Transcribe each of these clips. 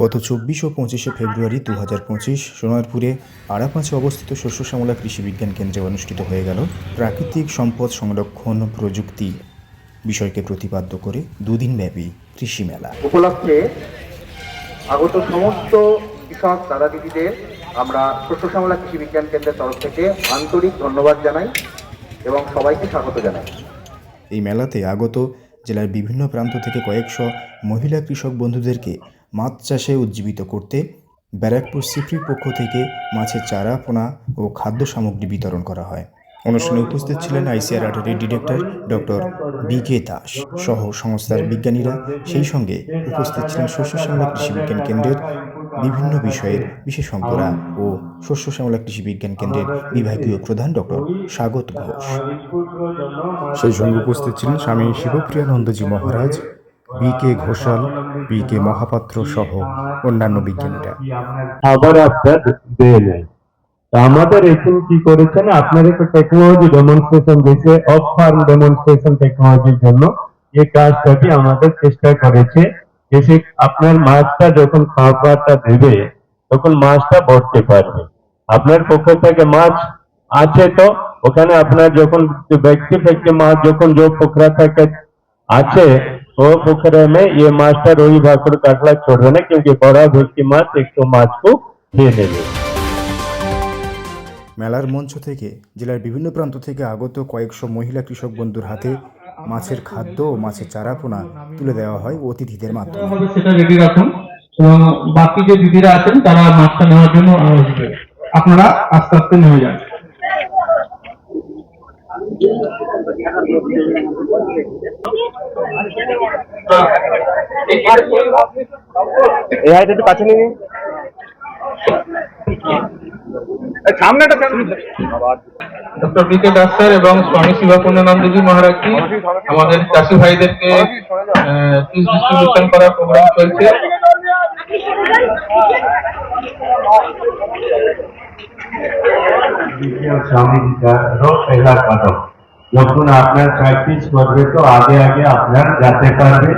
গত চব্বিশ ও পঁচিশে ফেব্রুয়ারি দু হাজার পঁচিশ সোনারপুরে আড়াপাঁচে অবস্থিত শস্য শ্যামলা কৃষি বিজ্ঞান কেন্দ্রে অনুষ্ঠিত হয়ে গেল প্রাকৃতিক সম্পদ সংরক্ষণ প্রযুক্তি। বিষয়কে প্রতিপাদ্য করে দুদিনব্যাপী কৃষি মেলা। উপলক্ষে আগত সমস্ত কৃষক দাদা দিদিদের আমরা শস্য শ্যামলা কৃষি বিজ্ঞান কেন্দ্রের তরফ থেকে আন্তরিক ধন্যবাদ জানাই এবং সবাইকে স্বাগত জানাই। এই মেলাতে আগত জেলার বিভিন্ন প্রান্ত থেকে কয়েকশো মহিলা কৃষক বন্ধুদেরকে মাছ চাষে উজ্জীবিত করতে ব্যারাকপুর সিপ্রির পক্ষ থেকে মাছের চারা, পোনা ও খাদ্য সামগ্রী বিতরণ করা হয়। অনুষ্ঠানে উপস্থিত ছিলেন ICR আটারের director doctor B K Das সহ সংস্থার বিজ্ঞানীরা। সেই সঙ্গে উপস্থিত ছিলেন শস্য শ্যামলা কৃষি বিজ্ঞান কেন্দ্রের বিভিন্ন বিষয়ের বিশেষজ্ঞরা ও শস্য শ্যামলা কৃষি বিজ্ঞান কেন্দ্রের বিভাগীয় প্রধান ডক্টর স্বাগত ঘোষ। সেই সঙ্গে উপস্থিত ছিলেন Swami Shivapriyanandaji Maharaj B K Ghoshal B K Mahapatra সহ অন্যান্য বিজ্ঞানীরা। আবার আপনার দেয় নেয় আমাদের এখন কি করেছেন? আপনার একটা টেকনোলজি ডেমনস্ট্রেশন দিয়েছে অফ ফার্ম ডেমনস্ট্রেশন টেকনোলজির জন্য। এই কাজটাকে আমাদের চেষ্টা করেছে এসে আপনার মাছটা যখন খাবারটা দেবে, তখন মাছটা বসতে পারবে। আপনার পক্ষ থেকে মাছ আছে তো, ওখানে আপনার যখন ব্যক্তি ব্যক্তি মাছ যখন যোগ পোখরা থেকে আছে वो पोखरे में ये मास्टर रोही भाकुड़ काटला छोड़ देना क्योंकि बड़ा व्यक्ति माछ एक तो माछ को दे देंगे মেলার মঞ্চ থেকে জেলার বিভিন্ন প্রান্ত থেকে আগত কয়েকশো মহিলা কৃষক বন্ধুর হাতে মাছের খাদ্য ও মাছের চারাপোনা তুলে দেওয়া হয় অতিথিদের মাধ্যমে হবে সেটা রেডি রাখুন এবং বাকি যে দিদিরা আছেন তারা মাছটা নেওয়ার জন্য আসবে আপনারা আস্তে আস্তে নেমে যান এই আইটা একটু কাছে নিয়ে সামনেটা doctor B K Das sir এবং স্বামী শিবাপূর্ণানন্দজি মহারাজজি আমাদের চাষি ভাইদেরকে ডিস্ট্রিবিউশন করার প্রোগ্রাম চলছে। জিজ্ঞাসারও পহেলা কদম যখন আপনার প্র্যাকটিস করবে তো আগে আগে আপনার যেতে পারবে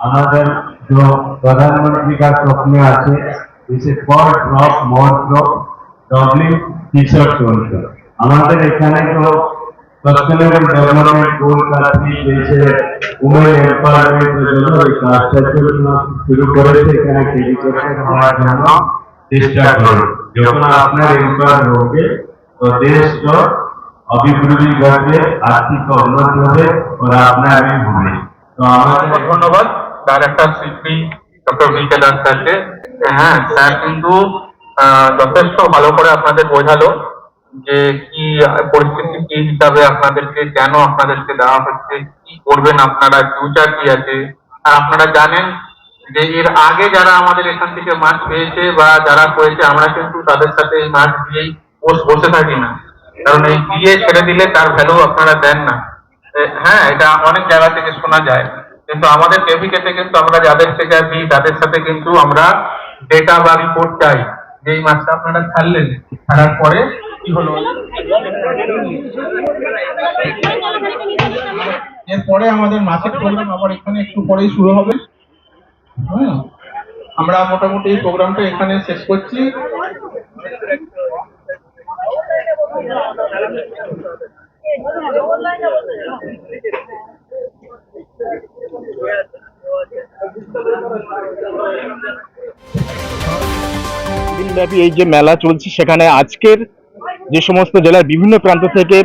আমাদের जो प्रधानमंत्री का स्वप्न আছে इसे पर drop more drop doubling T shirt চলছে আমাদের এখানে তো সাস্টেনেবল ডেভেলপমেন্ট গোল का थ्री जैसे উমেন এম্পাওয়ারমেন্টের জন্য এই কাজটা শুরু করেছে এখানে টেলিকমের হওয়ার জন্য চেষ্টা করুন যখন আপনার এম্পাওয়ার হবে তো দেশ তো অবিপ্লবী ঘটবে আর্থিক অবনতি হবে ওরা আপনার আমি ভুলে তো আমাদের ধন্যবাদ। তার একটা শিল্পী ডক্টর ভি কে দাস স্যারকে। হ্যাঁ স্যার কিন্তু যথেষ্ট ভালো করে আপনাদের বোঝালো যে কি পরিস্থিতি কি হিসাবে আপনাদেরকে, কেন আপনাদেরকে দেওয়া হচ্ছে, কি করবেন আপনারা ফিউচার কি আছে। আর আপনারা জানেন যে এর আগে যারা আমাদের এখান থেকে মাছ পেয়েছে বা যারা করেছে, আমরা কিন্তু তাদের সাথে এই মাছ দিয়েই বসে থাকি না। কারণ এই দিয়ে ছেড়ে দিলে তার ভ্যালু আপনারা দেন না। হ্যাঁ এটা অনেক জায়গা থেকে শোনা যায়। কিন্তু আমাদের কেভিকেতে কিন্তু আমরা যাদের থেকে দিই তাদের সাথে কিন্তু আমরা ডেটা বা রিপোর্ট চাই। যে এই মাছটা আপনারা ছাড়লেন, ছাড়ার পরে কি হলো? এরপরে আমাদের মাছের প্রোগ্রাম আবার এখানে একটু পরেই শুরু হবে। হুম আমরা মোটামুটি প্রোগ্রামটা এখানে শেষ করছি। দিনব্যাপী এই যে মেলা চলছে, সেখানে আজকের যে সমস্ত জেলার বিভিন্ন প্রান্ত থেকে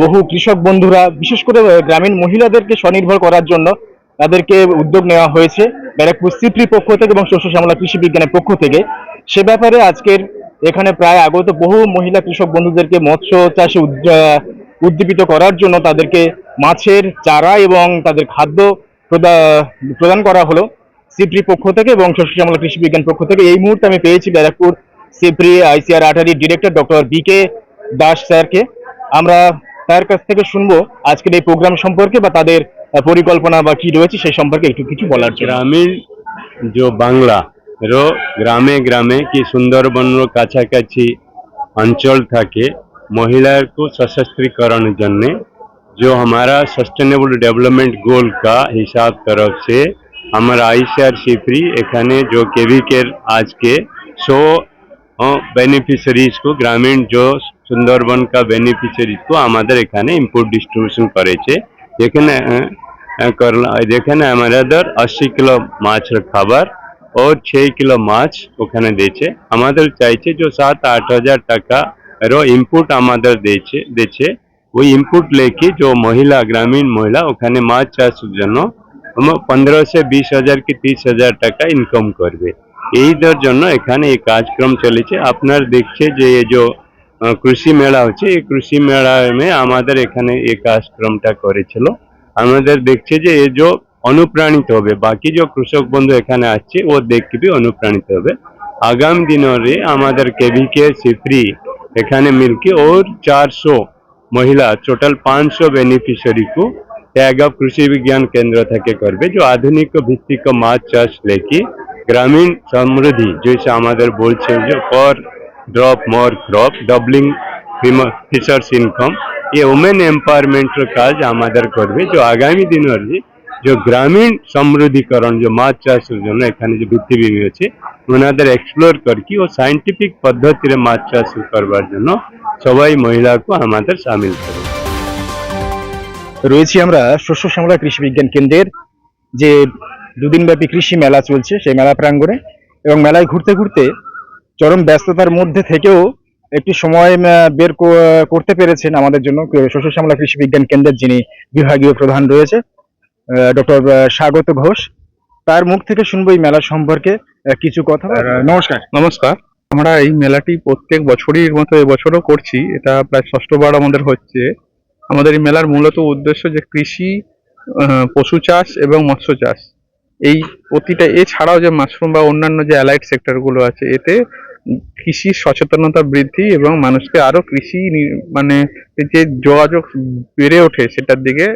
বহু কৃষক বন্ধুরা, বিশেষ করে গ্রামীণ মহিলাদেরকে স্বনির্ভর করার জন্য তাদেরকে উদ্যোগ নেওয়া হয়েছে, ব্যারাকপুর সিপ্রি পক্ষ থেকে এবং শস্য শ্যামলা কৃষি বিজ্ঞানের পক্ষ থেকে। সে ব্যাপারে আজকের এখানে প্রায় আগত বহু মহিলা কৃষক বন্ধুদেরকে মৎস্য চাষে উদ- উদ্দীপিত করার জন্য তাদেরকে মাছের চারা এবং তাদের খাদ্য প্রদা- প্রদান করা হলো। সিপ্রি পক্ষ থেকে এবং শস্য শ্যামলা কৃষি বিজ্ঞান পক্ষ থেকে। এই মুহূর্তে আমি পেয়েছি Barrackpore CIFRI ICR ATARI director doctor B K Das স্যারকে। আমরা তার কাছ থেকে শুনব আজকের এই প্রোগ্রাম সম্পর্কে বা তাদের পরিকল্পনা বা কি রয়েছে সেই সম্পর্কে একটু কিছু বলার জন্য। গ্রামীণ जो বাংলা রো গ্রামে গ্রামে কি সুন্দরবনের কাছাকাছি অঞ্চল থাকে महिलाओं को सशस्त्रीकरण जन्य जो हमारा सस्टेनेबल डेवलपमेंट गोल का हिसाब तरफ से हमारा आई सी आर सी फ्री एखने जो के वी केयर आज के सो बेनिफिशरीज को ग्रामीण जो सुंदरबन का बेनिफिशरीज को हमारे एखे इम्पोर्ट डिस्ट्रीब्यूशन करे যেখানে যেখানে আমাদের আশি কিলো মাছের খাবার ও ছয় কিলো মাছ ওখানে দিয়েছে আমাদের চাইছে যে সাত আট হাজার টাকা এরও ইনপুট আমাদের দিয়েছে দিয়েছে ওই ইনপুট লেকে যে মহিলা গ্রামীণ মহিলা ওখানে মাছ চাষের জন্য পনেরো সে বিশ হাজার কি তিরিশ হাজার টাকা ইনকাম করবে এইটার জন্য এখানে এই কাজক্রম চলেছে আপনার দেখছে যে এই যে কৃষি মেলা হচ্ছে এই কৃষি মেলায় আমাদের এখানে এই কাজক্রমটা করেছিল আমাদের দেখছে যে এই যে অনুপ্রাণিত হবে। বাকি যে কৃষক বন্ধু এখানে আসছে ও দেখবি অনুপ্রাণিত হবে। আগাম দিনরে আমাদের কেভিকে সিফ্রি এখানে মিলকে ওর চারশো মহিলা টোটাল পাঁচশো বেনিফিশিয়ারিকে ট্যাগ অফ কৃষি বিজ্ঞান কেন্দ্র থেকে করবে। যে আধুনিক ভিত্তিক মাছ চাষ লেখি গ্রামীণ সমৃদ্ধি যেসা আমাদের বলছে যে কর drop more crop doubling fishers income এ ওমেন এম্পাওয়ারমেন্টের কাজ আমাদের করবে। যে আগামী দিনের যে গ্রামীণ সমৃদ্ধিকরণ যে মাছ চাষের জন্য এখানে যে ভিত্তিভূমি আছে ওনাদের এক্সপ্লোর করকি ও সাইন্টিফিক পদ্ধতিতে মাছ চাষ করবার জন্য সবাই মহিলাকে আমাদের সামিল করবে রয়েছি আমরা শস্য শ্যামলা কৃষি বিজ্ঞান কেন্দ্রের যে দুদিনব্যাপী কৃষি মেলা চলছে সেই মেলা প্রাঙ্গণে এবং মেলায় ঘুরতে ঘুরতে চরম ব্যস্ততার মধ্যে থেকেও একটি সময় বের করতে পেরেছেন আমাদের জন্য শস্য শ্যামলা কৃষি বিজ্ঞান কেন্দ্রের যিনি বিভাগীয় প্রধান রয়েছে ডক্টর স্বাগত ঘোষ। তার মুখ থেকে শুনব এই মেলা সম্পর্কে কিছু কথা। নমস্কার। নমস্কার। আমরা এই মেলাটি প্রত্যেক বছরই মতো এবছরও করছি। এটা প্রায় ষষ্ঠবার আমাদের হচ্ছে। আমাদের এই মেলার মূলত উদ্দেশ্য যে কৃষি পশু চাষ এবং মৎস্য চাষ। এই প্রতিটা এছাড়াও যে মাশরুম বা অন্যান্য যে অ্যালাইড সেক্টরগুলো আছে এতে কৃষির সচেতনতা বৃদ্ধি এবং মানুষকে আরও কৃষি মানে যে যোগাযোগ বেড়ে ওঠে সেটার দিকে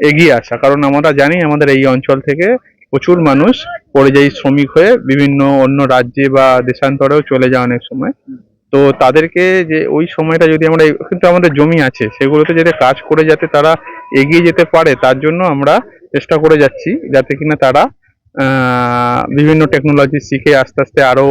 এগিয়ে আসা। কারণ আমরা জানি আমাদের এই অঞ্চল থেকে প্রচুর মানুষ পরিযায়ী শ্রমিক হয়ে বিভিন্ন অন্য রাজ্যে বা দেশান্তরেও চলে যায় অনেক সময়। তো তাদেরকে যে ওই সময়টা যদি আমরা কিন্তু আমাদের জমি আছে, সেগুলোতে যাতে কাজ করে যাতে তারা এগিয়ে যেতে পারে, তার জন্য আমরা চেষ্টা করে যাচ্ছি যাতে কিনা তারা বিভিন্ন টেকনোলজি শিখে আস্তে আস্তে আরও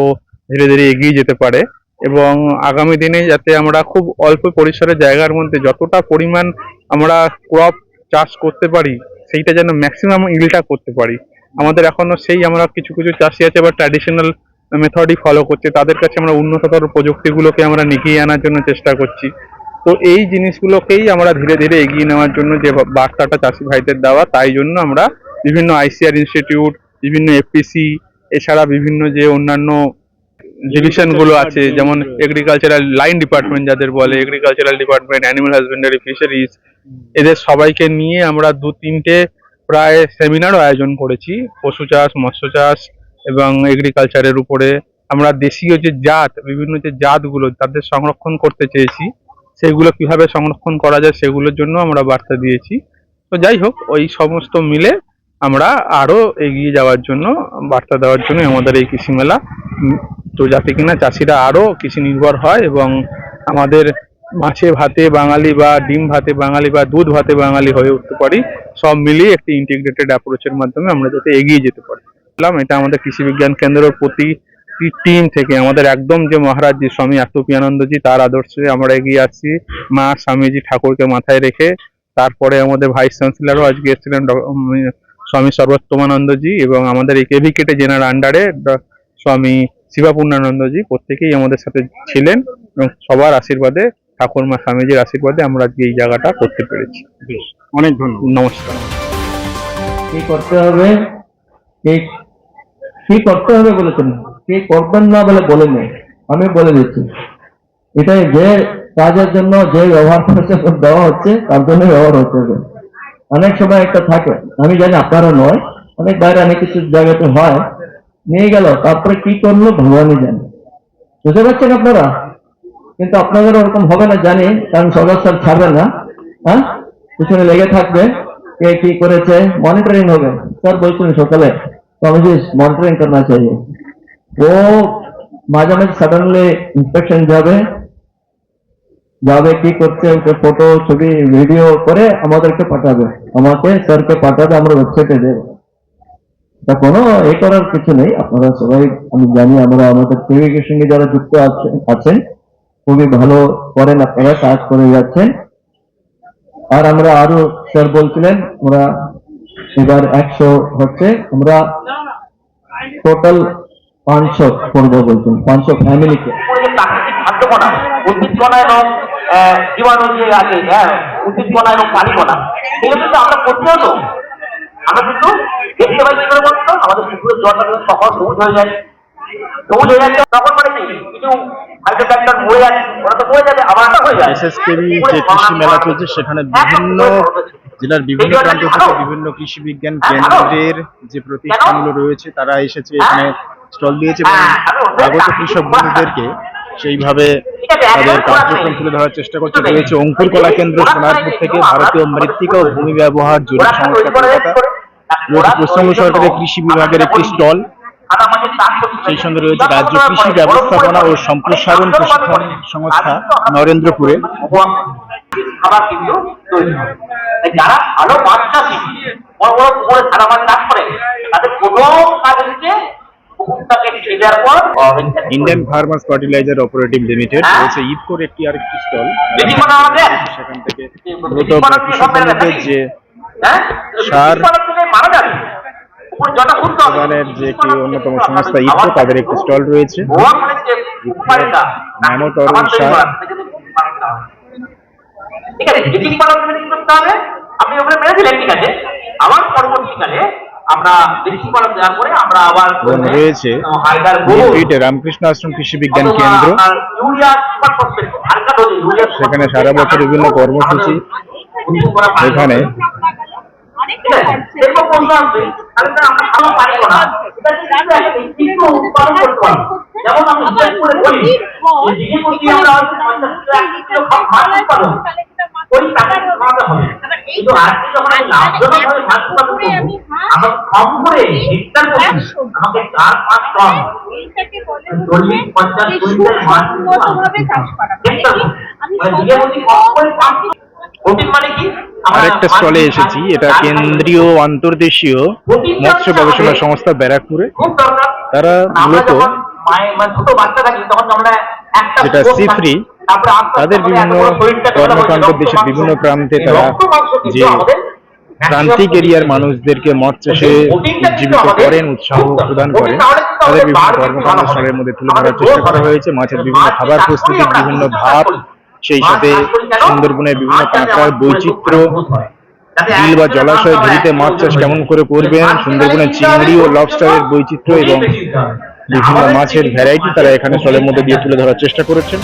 ধীরে ধীরে এগিয়ে যেতে পারে। এবং আগামী দিনে যাতে আমরা খুব অল্প পরিসরের জায়গার মধ্যে যতটা পরিমাণ আমরা ক্রপ চাষ করতে পারি, সেইটা যেন ম্যাক্সিমাম ইলটা করতে পারি। আমাদের এখনও সেই আমরা কিছু কিছু চাষি আছে বা ট্র্যাডিশনাল মেথডই ফলো করছে। তাদের কাছে আমরা উন্নততর প্রযুক্তিগুলোকে আমরা নিকিয়ে আনার জন্য চেষ্টা করছি। তো এই জিনিসগুলোকেই আমরা ধীরে ধীরে এগিয়ে নেওয়ার জন্য যে বার্তাটা চাষি ভাইদের দেওয়া, তাই জন্য আমরা বিভিন্ন আইসিআর ইনস্টিটিউট বিভিন্ন এফপিসি এছাড়া বিভিন্ন যে অন্যান্য ডিভিশনগুলো আছে যেমন এগ্রিকালচারাল লাইন ডিপার্টমেন্ট যাদের বলে agricultural department animal husbandry fisheries এদের সবাইকে নিয়ে আমরা দু তিনটে প্রায় সেমিনারও আয়োজন করেছি পশু চাষ মৎস্য চাষ এবং এগ্রিকালচারের উপরে। আমরা দেশীয় যে জাত বিভিন্ন যে জাতগুলো তাদের সংরক্ষণ করতে চেয়েছি সেগুলো কীভাবে সংরক্ষণ করা যায় সেগুলোর জন্য আমরা বার্তা দিয়েছি। তো যাই হোক ওই সমস্ত মিলে আমরা আরও এগিয়ে যাওয়ার জন্য বার্তা দেওয়ার জন্য আমাদের এই কৃষি মেলা তো যাতে কিনা চাষিরা আরও কৃষি নির্ভর হয় এবং আমাদের মাছে ভাতে বাঙালি বা ডিম ভাতে বাঙালি বা দুধ ভাতে বাঙালি হয়ে উঠতে পারি, সব মিলিয়ে একটি ইন্টিগ্রেটেড অ্যাপ্রোচের মাধ্যমে আমরা যাতে এগিয়ে যেতে পারি। এটা আমাদের কৃষি বিজ্ঞান কেন্দ্রের প্রতি টিম থেকে, আমাদের একদম যে মহারাজজি স্বামী আত্মপিয়ানন্দজি তার আদর্শে আমরা এগিয়ে আসছি। মা, স্বামীজি ঠাকুরকে মাথায় রেখে, তারপরে আমাদের ভাইস চ্যান্সেলারও আজকে এসেছিলেন স্বামী সর্বোত্তমানন্দজি এবং আমাদের এই কেভিকেটে জেনার আন্ডারে স্বামী শিবাপূর্ণানন্দজি প্রত্যেকেই আমাদের সাথে ছিলেন এবং সবার আশীর্বাদে ঠাকুরমা স্বামীজির আশীর্বাদে আমরা আজকে এই জায়গাটা করতে পেরেছি। অনেক ধন্যবাদ। নমস্কার। কি করতে হবে? কি কি করতে হবে বলেছেন? কি করবেন না বলে বলেনি আমি বলে দিচ্ছি। এটাই যে কাজের জন্য যে ব্যবহার করছে দেওয়া হচ্ছে তার জন্য ব্যবহার হচ্ছে। হবে। অনেক সময় একটা থাকে আমি জানি আপনারও নয় অনেক বাইরে অনেক কিছু জায়গাতে হয়। নিয়ে গেল, তারপরে কি করল ভগবানই জানে। বুঝতে পারছেন আপনারা? কিন্তু আপনাদের ওরকম হবে না, জানি, কারণ সদস্য ছাড়বে না। হ্যাঁ? পিছনে লেগে থাকবে, কে কি করেছে মনিটরিং হবে। স্যার বলছিলেন সকালে, স্বামীজি মনিটরিং করনা চাই। ও মাঝে মাঝে সাডেনলি ইন্সপেকশন যাবে। যাবে কি করছে, ওকে ফটো ছবি ভিডিও করে আমাদেরকে পাঠাবে। আমাকে স্যারকে পাঠাবে, আমরা ওয়েবসাইটে দেবো। তা কোনো এ করার কিছু নেই। আপনারা সবাই, আমি জানি আমরা আমাদের প্রেমিকের সঙ্গে যারা যুক্ত আছেন আছেন, খুবই ভালো করেন আপনারা, কাজ করে যাচ্ছেন। আর আমরা আরও স্যার বলছিলেন, আমরা এবার একশো হচ্ছে, আমরা টোটাল পাঁচশো করব বলছেন, পাঁচশো ফ্যামিলিকে। খাদ্যকণা এবং জীবাণু যে আছে হ্যাঁ উদ্ভিদ কণা এবং প্রাণী কণা এগুলো কিন্তু আমরা করতে হতো আমরা কিন্তু কি করে বলতো? আমাদের পুকুরের জলটা কিন্তু তখন সবুজ হয়ে যায়। সবুজ হয়ে যাচ্ছে তখন মানে কি? কিছু একটা হয়ে যায় এসএসকেবি যে কৃষি মেলা চলছে সেখানে বিভিন্ন জেলার বিভিন্ন প্রান্ত থেকে বিভিন্ন কৃষি বিজ্ঞান কেন্দ্রের যে প্রতিষ্ঠানগুলো রয়েছে তারা এসেছে এখানে স্টল দিয়েছে এবং আগত কৃষক বন্ধুদেরকে সেইভাবে তাদের কার্যক্রম তুলে ধরার চেষ্টা করছে। রয়েছে অঙ্কুর কলা কেন্দ্র সোনারপুর থেকে ভারতীয় মৃত্তিকা ও ভূমি ব্যবহার জরিপ সংস্থা কলকাতা পশ্চিমবঙ্গ সরকারের কৃষি বিভাগের একটি স্টল। সেই সঙ্গে রয়েছে রাজ্য কৃষি ব্যবস্থাপনা ও সম্প্রসারণ প্রশিক্ষণ সংস্থা নরেন্দ্রপুরে। খাবার কিন্তু তৈরি হয় যারা ভালো মাছ চাষি বড় বড় পুকুরে সারা মাছ চাষ করে তাদের প্রথম কাজ হচ্ছে পুকুরটাকে ছেড়ে দেওয়ার পর Indian farmers fertiliser operative limited রয়েছে ইফকোর একটি স্টল। বেশি করা আমাদের। সেখান থেকে মূলত যে হ্যাঁ? সার মারা যাবে। যে একটি অন্যতম সংস্থা ইফকো তাদের একটি স্টল রয়েছে। মানে। ঠিক আছে করতে হবে আপনি ওখানে মেরে দিলেন ঠিক আছে। আবার পরবর্তীকালে আমরা দেওয়ার পরে আমরা আবার রয়েছে রামকৃষ্ণ আশ্রম কৃষি বিজ্ঞান কেন্দ্র। সেখানে সারা বছর বিভিন্ন কর্মসূচি এখানে যেমন আমি হিসাব করে বলি যে প্রতি আমরা উৎপাদন ওই টাকা খাওয়াতে হবে। কিন্তু আজকে যখন আমি লাভজনক ভাবে মাছ উৎপাদন করব। আমার কম করে হেক্টর প্রতি আমাকে চার পাঁচ টন। চল্লিশ পঞ্চাশ কুইন্টাল মাছ হেক্টর প্রতি। মানে প্রতি কম করে পাঁচ মানে আরেকটা স্টলে এসেছি এটা কেন্দ্রীয় আন্তর্দেশীয় মৎস্য গবেষণা সংস্থা ব্যারাকপুরে। তারা মূলত মানে যেটা সি-ফ্রি, তাদের বিভিন্ন কর্মকাণ্ড দেশের বিভিন্ন প্রান্তে তারা যে প্রান্তিক এরিয়ার মানুষদেরকে মৎ চাষে উজ্জীবিত করেন উৎসাহ প্রদান করেন। তাদের বিভিন্ন কর্মকাণ্ড মধ্যে তুলে ধরার চেষ্টা করা হয়েছে মাছের বিভিন্ন খাবার প্রস্তুতির বিভিন্ন ভাব। সেই সাথে? সুন্দরবনের বিভিন্ন কাঁকড়ার বৈচিত্র্য বিল বা জলাশয় ঘুরিতে মাছ চাষ কেমন করে করবেন সুন্দরবনের চিংড়ি ও লবস্টারের বৈচিত্র্য এবং। বিভিন্ন মাছের ভ্যারাইটি তারা এখানে স্থলের মধ্যে দিয়ে তুলে ধরার চেষ্টা করেছেন